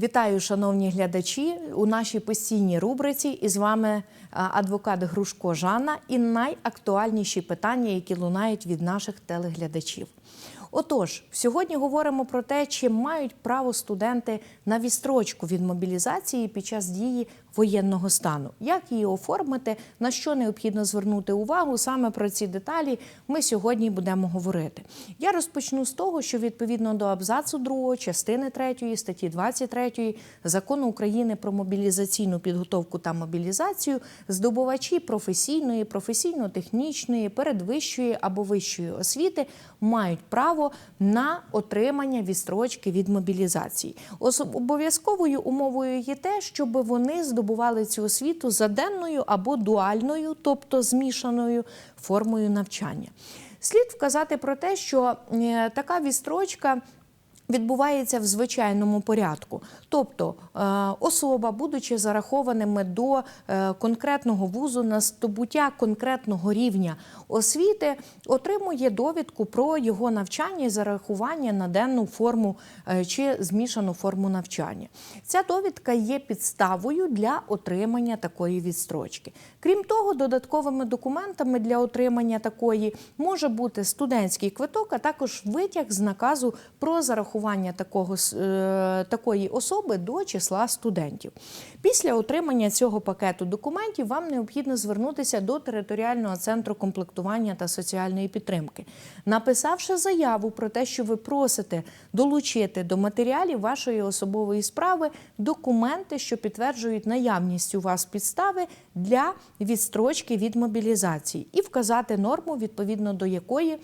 Вітаю, шановні глядачі, у нашій постійній рубриці. І з вами адвокат Грушко Жанна і найактуальніші питання, які лунають від наших телеглядачів. Отож, сьогодні говоримо про те, чи мають право студенти на відстрочку від мобілізації під час дії воєнного стану. Як її оформити, на що необхідно звернути увагу? Саме про ці деталі ми сьогодні будемо говорити. Я розпочну з того, що відповідно до абзацу 2 частини 3 статті 23 закону України про мобілізаційну підготовку та мобілізацію здобувачі професійної, професійно-технічної, передвищої або вищої освіти мають право на отримання відстрочки від мобілізації. Обов'язковою умовою є те, щоб вони здобували цю освіту за денною або дуальною, тобто змішаною формою навчання. Слід вказати про те, що е, така відстрочка відбувається в звичайному порядку. Тобто е, особа, будучи зарахованими до е, конкретного вузу на здобуття конкретного рівня освіти, отримує довідку про його навчання і зарахування на денну форму е, чи змішану форму навчання. Ця довідка є підставою для отримання такої відстрочки. Крім того, додатковими документами для отримання такої може бути студентський квиток, а також витяг з наказу про зарахування такого, е, такої особи до числа студентів. Після отримання цього пакету документів вам необхідно звернутися до територіального центру комплектування та соціальної підтримки, написавши заяву про те, що ви просите долучити до матеріалів вашої особової справи документи, що підтверджують наявність у вас підстави для відстрочки від мобілізації, і вказати норму, відповідно до якої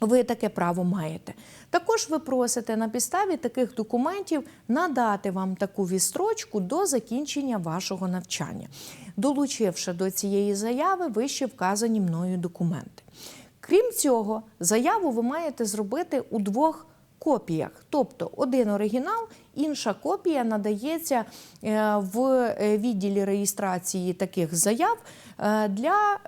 ви таке право маєте. Також ви просите на підставі таких документів надати вам таку вістрочку до закінчення вашого навчання, долучивши до цієї заяви вище вказані мною документи. Крім цього, заяву ви маєте зробити у двох копіях, тобто один оригінал, інша копія надається е, в е, відділі реєстрації таких заяв е, для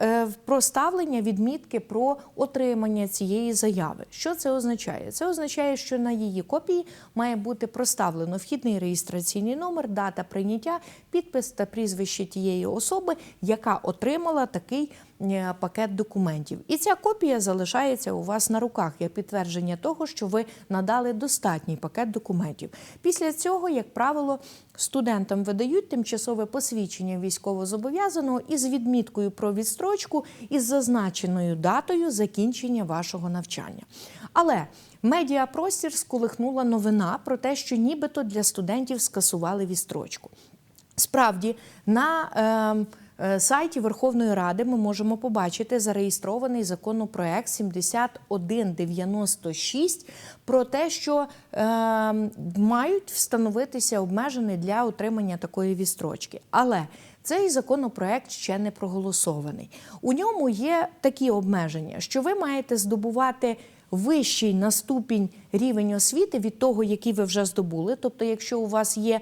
проставлення відмітки про отримання цієї заяви. Що це означає? Це означає, що на її копії має бути проставлено вхідний реєстраційний номер, дата прийняття, підпис та прізвище тієї особи, яка отримала такий пакет документів. І ця копія залишається у вас на руках як підтвердження того, що ви надали достатній пакет документів. Після цього, як правило, студентам видають тимчасове посвідчення військовозобов'язаного із відміткою про відстрочку із зазначеною датою закінчення вашого навчання. Але медіапростір сколихнула новина про те, що нібито для студентів скасували відстрочку. Справді, на е, сайті Верховної Ради ми можемо побачити зареєстрований законопроект 7196 про те, що ем, мають встановитися обмеження для отримання такої відстрочки. Але цей законопроект ще не проголосований. У ньому є такі обмеження, що ви маєте здобувати вищий на ступінь рівень освіти від того, який ви вже здобули. Тобто, якщо у вас є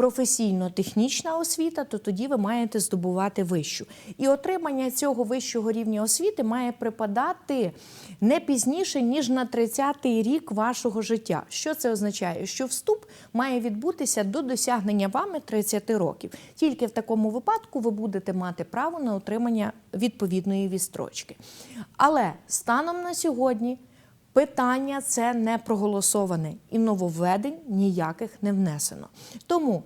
професійно-технічна освіта, то тоді ви маєте здобувати вищу. І отримання цього вищого рівня освіти має припадати не пізніше, ніж на 30-й рік вашого життя. Що це означає? Що вступ має відбутися до досягнення вами 30 років. Тільки в такому випадку ви будете мати право на отримання відповідної відстрочки. Але станом на сьогодні Питання це не проголосоване і нововведень ніяких не внесено. Тому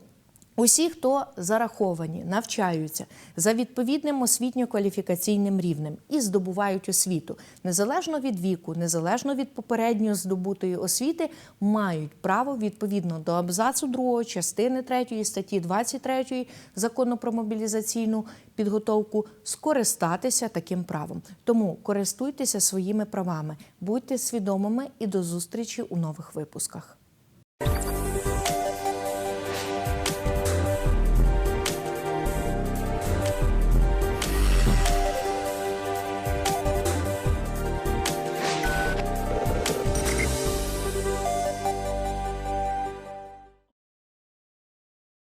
усі, хто зараховані, навчаються за відповідним освітньо-кваліфікаційним рівнем і здобувають освіту, незалежно від віку, незалежно від попередньо здобутої освіти, мають право відповідно до абзацу 2 частини 3 статті 23 закону про мобілізаційну підготовку скористатися таким правом. Тому користуйтеся своїми правами, будьте свідомими і до зустрічі у нових випусках.